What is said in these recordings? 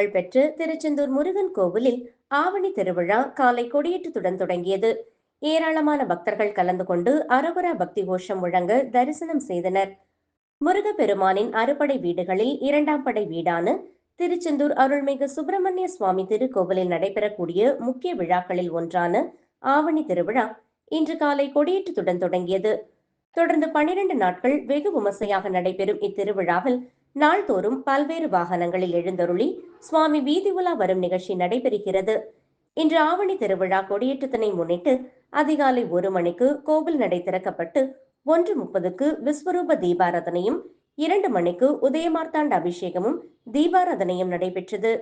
புகழ்பெற்ற திருச்செந்தூர் முருகன் கோவிலில் ஆவணி திருவிழா காலை கொடியேற்றத்துடன் தொடங்கியது. ஏராளமான பக்தர்கள் கலந்து கொண்டு அரோகரா பக்தி கோஷம் முழங்க தரிசனம் செய்தனர். முருகப்பெருமானின் அறுபடை வீடுகளில் இரண்டாம் படை வீடான திருச்செந்தூர் அருள்மிகு சுப்பிரமணிய சுவாமி திருக்கோவிலில் நடைபெறக்கூடிய முக்கிய விழாக்களில் ஒன்றான ஆவணி திருவிழா இன்று காலை கொடியேற்றத்துடன் தொடங்கியது. தொடர்ந்து பனிரெண்டு நாட்கள் வெகு விமர்சையாக நடைபெறும் இத்திருவிழாவில் நாள்தோறும் பல்வேறு வாகனங்களில் எழுந்தருளி சுவாமி வீதி உலா வரும் நிகழ்ச்சி நடைபெறுகிறது. இன்று ஆவணி திருவிழா கொடியேற்றத்தினை முன்னிட்டு அதிகாலை ஒரு மணிக்கு கோவில் நடை திறக்கப்பட்டு ஒன்று முப்பதுக்கு விஸ்வரூப தீபாராதனையும் இரண்டு மணிக்கு உதயமார்த்தாண்ட அபிஷேகமும் தீபாராதனையும் நடைபெற்றது.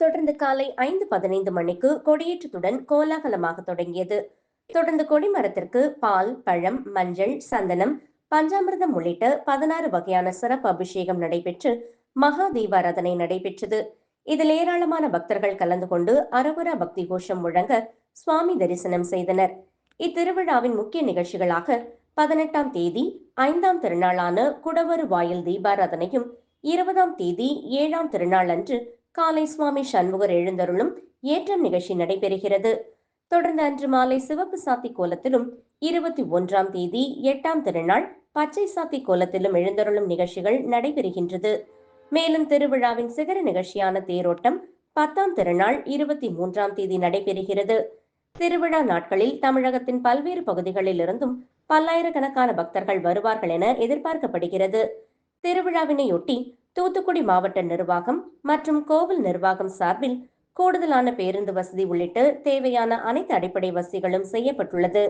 தொடர்ந்து காலை ஐந்து பதினைந்து மணிக்கு கொடியேற்றத்துடன் கோலாகலமாக தொடங்கியது. தொடர்ந்து கொடிமரத்திற்கு பால் பழம் மஞ்சள் சந்தனம் பஞ்சாமிர்தம் உள்ளிட்ட பதினாறு வகையான சிறப்பு அபிஷேகம் நடைபெற்று மகா தீபாராதனை நடைபெற்றது. இதில் ஏராளமான பக்தர்கள் கலந்து கொண்டு அரவரா பக்தி கோஷம் முழங்க சுவாமி தரிசனம் செய்தனர். இத்திருவிழாவின் முக்கிய நிகழ்ச்சிகளாக பதினெட்டாம் தேதி ஐந்தாம் திருநாளான குடவரு வாயில் தீபாராதனையும் இருபதாம் தேதி ஏழாம் திருநாள் அன்று காலை சுவாமி சண்முகர் எழுந்தருளும் ஏற்றம் நிகழ்ச்சி நடைபெறுகிறது. தொடர்ந்து அன்று மாலை சிவப்பு சாத்தி கோலத்திலும் இருபத்தி ஒன்றாம் தேதி எட்டாம் திருநாள் பச்சை சாத்தி கோலத்திலும் எழுந்தருளும் நிகழ்ச்சிகள் நடைபெறுகின்றது. மேலும் திருவிழாவின் சிகர நிகழ்ச்சியான தேரோட்டம் பத்தாம் திருநாள் இருபத்தி மூன்றாம் தேதி நடைபெறுகிறது. திருவிழா நாட்களில் தமிழகத்தின் பல்வேறு பகுதிகளில் இருந்தும் பல்லாயிரக்கணக்கான பக்தர்கள் வருவார்கள் என எதிர்பார்க்கப்படுகிறது. திருவிழாவினையொட்டி தூத்துக்குடி மாவட்ட நிர்வாகம் மற்றும் கோவில் நிர்வாகம் சார்பில் கூடுதலான பேருந்து வசதி உள்ளிட்டு தேவையான அனைத்து அடிப்படை வசதிகளும் செய்யப்பட்டுள்ளது.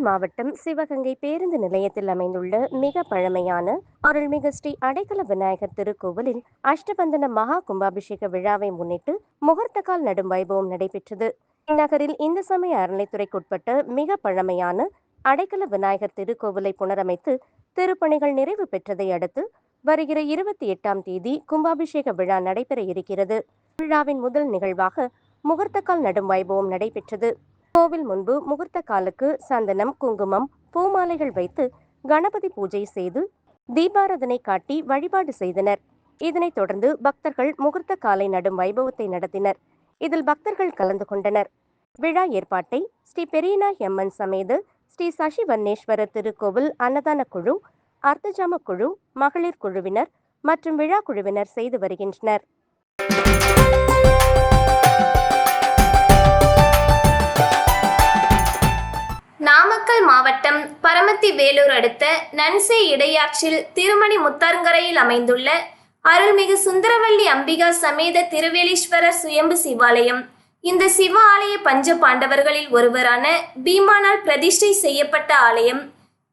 மாவட்டம் சிவகங்கை பேருந்து நிலையத்தில் அமைந்துள்ள மிக பழமையான அருள்மிகு ஸ்ரீ அடைக்கல விநாயகர் திருக்கோவிலில் அஷ்டபந்தன மகா கும்பாபிஷேக விழாவை முன்னிட்டு முகூர்த்தக்கால் நடும் வைபவம் நடைபெற்றது. இந்நகரில் இந்து சமய அறநிலைத்துறைக்குட்பட்ட மிக பழமையான அடைக்கல விநாயகர் திருக்கோவிலை புனரமைத்து திருப்பணிகள் நிறைவு பெற்றதை அடுத்து வருகிற இருபத்தி எட்டாம் தேதி கும்பாபிஷேக விழா நடைபெற இருக்கிறது. விழாவின் முதல் நிகழ்வாக முகூர்த்தக்கால் நடும் வைபவம் நடைபெற்றது. கோவில் முன்பு முகூர்த்த காலுக்கு சந்தனம் குங்குமம் பூமாலைகள் வைத்து கணபதி பூஜை செய்து தீபாராதனை காட்டி வழிபாடு செய்தனர். இதனைத் தொடர்ந்து பக்தர்கள் முகூர்த்த காலை நடும் வைபவத்தை நடத்தினர். இதில் பக்தர்கள் கலந்து கொண்டனர். விழா ஏற்பாட்டை ஸ்ரீ பெரியனா எம்மன் சமேது ஸ்ரீ சசி வன்னேஸ்வரர் திருக்கோவில் அன்னதான குழு அர்த்தஜாம குழு மகளிர் குழுவினர் மற்றும் விழா குழுவினர் செய்து வருகின்றனர். நாமக்கல் மாவட்டம் பரமத்தி வேலூர் அடுத்த நன்சே இடையாற்றில் திருமணி முத்தார்கரையில் அமைந்துள்ள அருள்மிகு சுந்தரவல்லி அம்பிகா சமேத திருவேலீஸ்வரர் சுயம்பு சிவாலயம். இந்த சிவ ஆலய பஞ்ச பாண்டவர்களில் ஒருவரான பீமானால் பிரதிஷ்டை செய்யப்பட்ட ஆலயம்.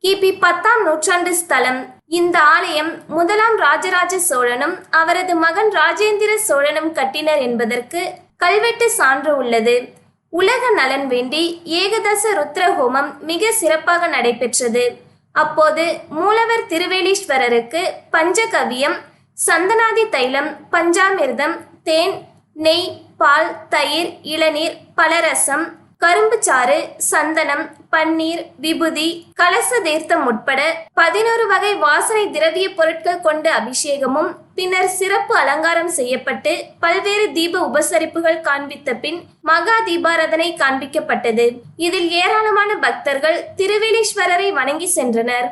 கிபி பத்தாம் நூற்றாண்டு ஸ்தலம். இந்த ஆலயம் முதலாம் ராஜராஜ சோழனும் அவரது மகன் ராஜேந்திர சோழனும் கட்டினர் என்பதற்கு கல்வெட்டு சான்று உள்ளது. உலக நலன் வேண்டி ஏகதச ருத்ர ஹோமம் மிக சிறப்பாக நடைபெற்றது. அப்போது மூலவர் திருவேலீஸ்வரருக்கு பஞ்சகவியம் சந்தனாதி தைலம் பஞ்சாமிர்தம் தேன் நெய் பால் தயிர் இளநீர் பலரசம் கரும்புச்சாறு சந்தனம் பன்னீர் விபூதி கலச தீர்த்தம் உட்பட பதினோரு வகை வாசனை திரவிய பொருட்கள் கொண்ட அபிஷேகமும் பின்னர் சிறப்பு அலங்காரம் செய்யப்பட்டு பல்வேறு தீப உபசரிப்புகள் காண்பித்த பின் மகா தீபாராதனை காண்பிக்கப்பட்டது. இதில் ஏராளமான பக்தர்கள் திருவேலீஸ்வரரை வணங்கி சென்றனர்.